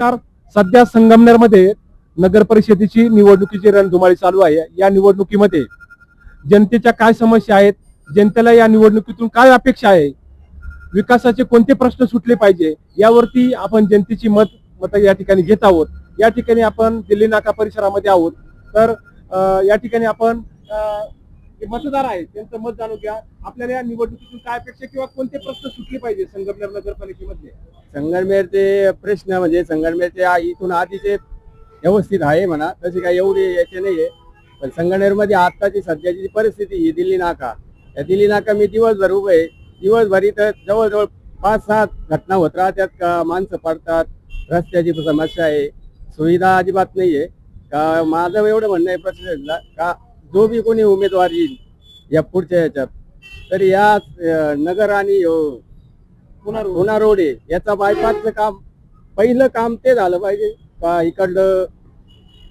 सध्या संगमनेरमध्ये नगर परिषदेची निवडणुकीची रणधुमाळी चालू आहे. या निवडणुकीमध्ये जनतेच्या काय समस्या आहेत? जनतेला या निवडणुकीतून काय अपेक्षा आहे? विकासाचे कोणते प्रश्न सुटले पाहिजे? यावरती आपण जनतेची मत मत या ठिकाणी घेत आहोत. या ठिकाणी आपण दिल्ली नाका परिसरामध्ये आहोत. तर या ठिकाणी आपण जे मतदार आहेत त्यांचं मत जाणून घ्या. आपल्याला या निवडणुकीतून काय अपेक्षा किंवा कोणते प्रश्न सुटले पाहिजे संगमनेर नगरपालिकेमध्ये? संगमनेरचे प्रश्न म्हणजे संगमनेरचे आ- इथून आधीचे व्यवस्थित आहे म्हणा तशी काही एवढी याचे नाहीये. पण संगमनेरमध्ये आत्ताची सध्याची जी परिस्थिती ही दिल्ली नाका. या दिल्ली नाका मी दिवसभर उभे आहे. दिवसभर इथं जवळजवळ पाच सात घटना होत राहतात का माणसं पडतात रस्त्याची समस्या आहे सुविधा अजिबात नाहीये. का माझं एवढं म्हणणं आहे प्रश्न का जो बी कोणी उमेदवार येईल या पुढच्या याच्यात तर या अं, नगर आणि अं, पुन्हा रोड. आहे याचा बायपासचं काम पहिलं काम ते झालं पाहिजे. का इकडलं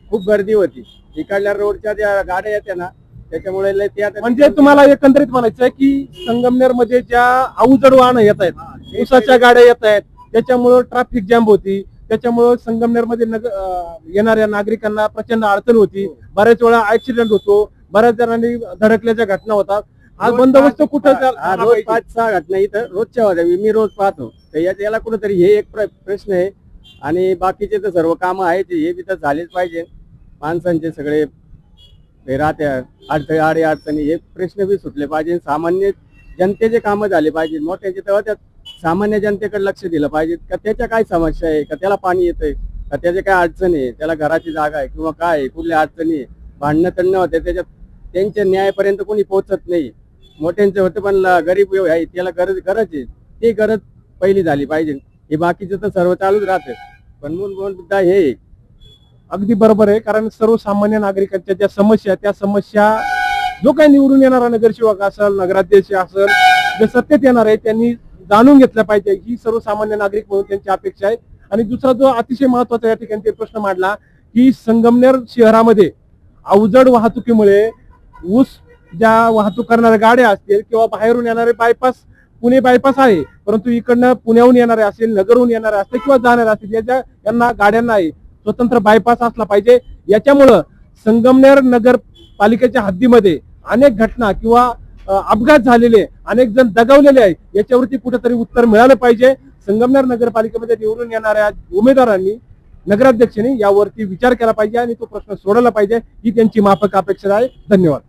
खूप गर्दी होती. इकडल्या रोडच्या ज्या गाड्या येत्या ना त्याच्यामुळे लय त्या म्हणजे तुम्हाला एकंदरीत म्हणायचं आहे की संगमनेरमध्ये ज्या अवजड वाहनं येत आहेत ऊसाच्या गाड्या येत आहेत त्याच्यामुळं ट्रॅफिक जॅम होती त्याच्यामुळं संगमनेरमध्ये येणाऱ्या नागरिकांना प्रचंड अडचण होती. बऱ्याच वेळा ऍक्सिडेंट होतो. बऱ्याच जणांनी धडकल्याच्या घटना होतात. हा बंदोबस्त कुठं हा, रोज? पाच सहा घटना इथं रोजच्या होत्या. मी मी रोज पाहतो. तर या- याला कुठंतरी हे एक प्र- प्रश्न आहे. आणि बाकीचे तर सर्व कामं आहेत. हे बी तर झालेच पाहिजे. माणसांचे सगळे हे राहत्या अडचणी आडे अडचणी हे प्रश्न बी सुटले पाहिजे. सामान्य जनतेचे कामं झाले पाहिजे. मोठ्याचे तेव्हा त्यात सामान्य जनतेकडे लक्ष दिलं पाहिजे. का त्याच्या काय समस्या आहे? का त्याला पाणी येतंय? का त्याचे काय अडचण आहे? त्याला घराची जागा आहे किंवा काय आहे, कुठल्या अडचणी आहे? भांडणं तणणं होते. त्याच्यात त्यांच्या न्यायापर्यंत कोणी पोहोचत नाही. मोठ्यांचे होते पण गरीब आहे त्याला गरज गरज आहे. ती गरज पहिली झाली पाहिजे. हे बाकीचं तर सर्व चालूच राहते. पण मूलभूत मुद्दा हे आहे. अगदी बरोबर आहे कारण सर्वसामान्य नागरिकांच्या ज्या समस्या त्या समस्या जो काही निवडून येणारा नगरसेवक असेल नगराध्यक्ष असेल जे सत्तेत येणार आहे त्यांनी जाणून घेतलं पाहिजे. ही सर्वसामान्य नागरिक म्हणून त्यांची अपेक्षा आहे. आणि दुसरा जो अतिशय महत्त्वाचा या ठिकाणी ते प्रश्न मांडला की संगमनेर शहरामध्ये अवजड वाहतुकीमुळे ऊस ज्या वाहतूक करणाऱ्या गाड्या असतील किंवा बाहेरून येणारे बायपास पुणे बायपास आहे परंतु इकडनं पुण्याहून येणारे असेल नगरहून येणारे असतील किंवा जाणारे असतील याच्या यांना गाड्यांना आहे स्वतंत्र बायपास असला पाहिजे. याच्यामुळं संगमनेर नगर पालिकेच्या हद्दीमध्ये अनेक घटना किंवा अपघात झालेले अनेक जण दगावलेले आहेत. याच्यावरती कुठेतरी उत्तर मिळालं पाहिजे. संगमनेर नगरपालिकेमध्ये निवडून येणाऱ्या उमेदवारांनी नगराध्यक्षांनी यावरती विचार केला पाहिजे आणि तो प्रश्न सोडवला पाहिजे. ही त्यांची माफक अपेक्षा आहे. धन्यवाद.